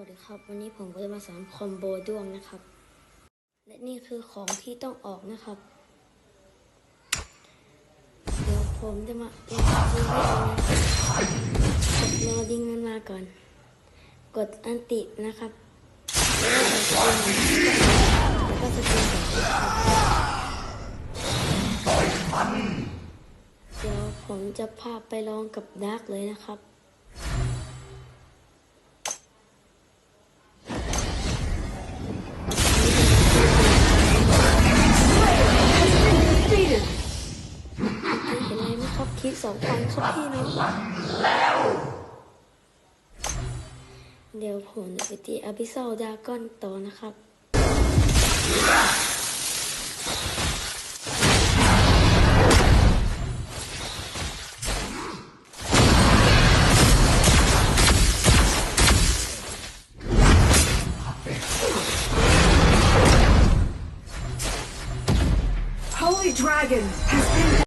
วัสดีครับ วันนี้ผมก็จะมาสอนคอมโบด้วงนะครับ และนี่คือของที่ต้องออกนะครับ เดี๋ยวผมจะมาล่นยิงให้ดูกดรอยิงมันมาก่อน กดอันตินะครับแล้วก็สกิลแล้วก็นเดี๋ยวผมจะพาไปลองกับดาร์กเลยนะครับ ครบคลิปสองพันครับพี่น้องเดี๋ยวผมจะไปตีอ b ิ s ซดาก้อนต่อนะครับ Holy Dragon has been